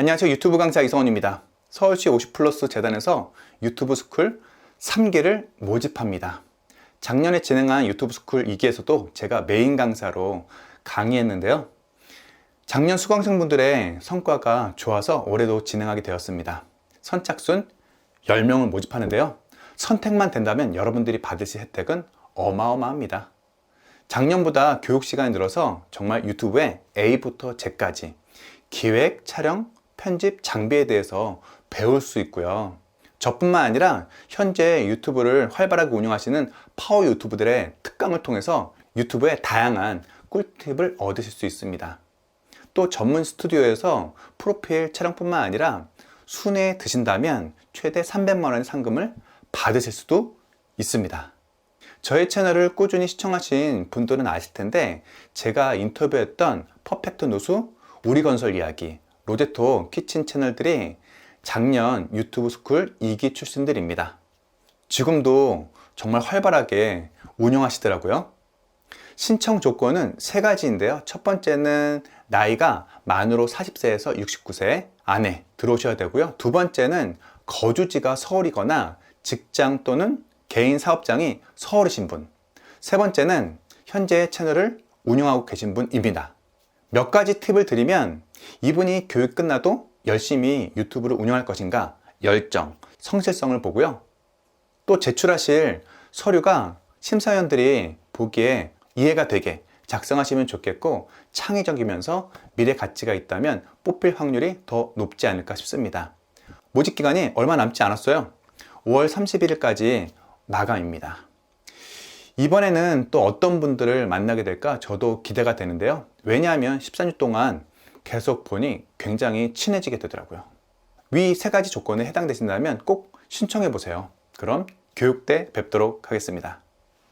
안녕하세요. 유튜브 강사 이성원입니다. 서울시 50 플러스 재단에서 유튜브 스쿨 3개를 모집합니다. 작년에 진행한 유튜브 스쿨 2기에서도 제가 메인 강사로 강의했는데요. 작년 수강생분들의 성과가 좋아서 올해도 진행하게 되었습니다. 선착순 10명을 모집하는데요. 선택만 된다면 여러분들이 받으실 혜택은 어마어마합니다. 작년보다 교육 시간이 늘어서 정말 유튜브에 A부터 Z까지 기획, 촬영, 편집, 장비에 대해서 배울 수 있고요. 저뿐만 아니라 현재 유튜브를 활발하게 운영하시는 파워 유튜브들의 특강을 통해서 유튜브의 다양한 꿀팁을 얻으실 수 있습니다. 또 전문 스튜디오에서 프로필 촬영뿐만 아니라 순회에 드신다면 최대 300만 원의 상금을 받으실 수도 있습니다. 저의 채널을 꾸준히 시청하신 분들은 아실 텐데 제가 인터뷰했던 퍼펙트 노수, 우리 건설 이야기, 로제토 키친 채널들이 작년 유튜브 스쿨 2기 출신들입니다. 지금도 정말 활발하게 운영하시더라고요. 신청 조건은 세 가지인데요. 첫 번째는 나이가 만으로 40세에서 69세 안에 들어오셔야 되고요. 두 번째는 거주지가 서울이거나 직장 또는 개인 사업장이 서울이신 분. 세 번째는 현재 채널을 운영하고 계신 분입니다. 몇 가지 팁을 드리면 이분이 교육 끝나도 열심히 유튜브를 운영할 것인가 열정, 성실성을 보고요. 또 제출하실 서류가 심사위원들이 보기에 이해가 되게 작성하시면 좋겠고 창의적이면서 미래 가치가 있다면 뽑힐 확률이 더 높지 않을까 싶습니다. 모집 기간이 얼마 남지 않았어요. 5월 31일까지 마감입니다. 이번에는 또 어떤 분들을 만나게 될까 저도 기대가 되는데요. 왜냐하면 14년 동안 계속 보니 굉장히 친해지게 되더라고요. 위 세 가지 조건에 해당되신다면 꼭 신청해 보세요. 그럼 교육 때 뵙도록 하겠습니다.